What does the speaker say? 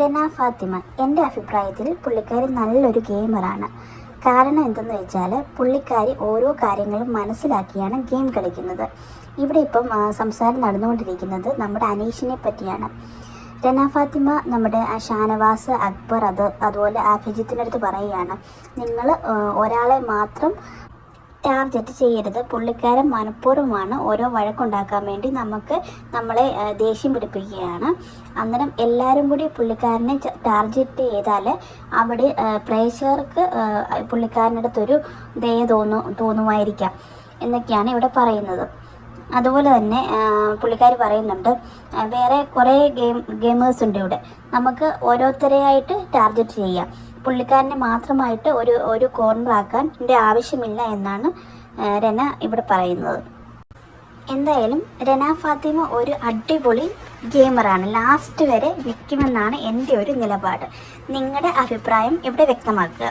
റെന ഫാത്തിമ എന്റെ അഭിപ്രായത്തിൽ പുള്ളിക്കാരി നല്ലൊരു ഗെയിമറാണ്. കാരണം എന്തെന്ന് വെച്ചാൽ പുള്ളിക്കാരി ഓരോ കാര്യങ്ങളും മനസ്സിലാക്കിയാണ് ഗെയിം കളിക്കുന്നത്. ഇവിടെ ഇപ്പം സംസാരം നടന്നുകൊണ്ടിരിക്കുന്നത് നമ്മുടെ അനീഷിനെ പറ്റിയാണ്. രന ഫാത്തിമ നമ്മുടെ ഷാനവാസ് അക്ബർ അത് അതുപോലെ ആഫിജിത്തിന്റെ അടുത്ത് പറയുകയാണ് നിങ്ങൾ ഒരാളെ മാത്രം ടാർഗറ്റ് ചെയ്യരുത്. പുള്ളിക്കാരൻ മനഃപൂർവമാണ് ഓരോ വഴക്കുണ്ടാക്കാൻ വേണ്ടി നമുക്ക് നമ്മളെ ദേഷ്യം പിടിപ്പിക്കുകയാണ്. അന്നേരം എല്ലാവരും കൂടി പുള്ളിക്കാരനെ ടാർഗറ്റ് ചെയ്താൽ അവിടെ പ്രേക്ഷകർക്ക് പുള്ളിക്കാരനടുത്തൊരു ദയ തോന്നു തോന്നുമായിരിക്കാം എന്നൊക്കെയാണ് ഇവിടെ പറയുന്നത്. അതുപോലെ തന്നെ പുള്ളിക്കാർ പറയുന്നുണ്ട് വേറെ കുറേ ഗെയിം ഗെയിമേഴ്സ് ഉണ്ട് ഇവിടെ. നമുക്ക് ഓരോരുത്തരെയായിട്ട് ടാർഗറ്റ് ചെയ്യാം. പുള്ളിക്കാരനെ മാത്രമായിട്ട് ഒരു ഒരു കോർണറാക്കാൻ എന്റെ ആവശ്യമില്ല എന്നാണ് രന ഇവിടെ പറയുന്നത്. എന്തായാലും രന ഫാത്തിമ ഒരു അടിപൊളി ഗെയിമറാണ് ലാസ്റ്റ് വരെ വിൽക്കുമെന്നാണ് എന്റെ ഒരു നിലപാട്. നിങ്ങളുടെ അഭിപ്രായം ഇവിടെ വ്യക്തമാക്കുക.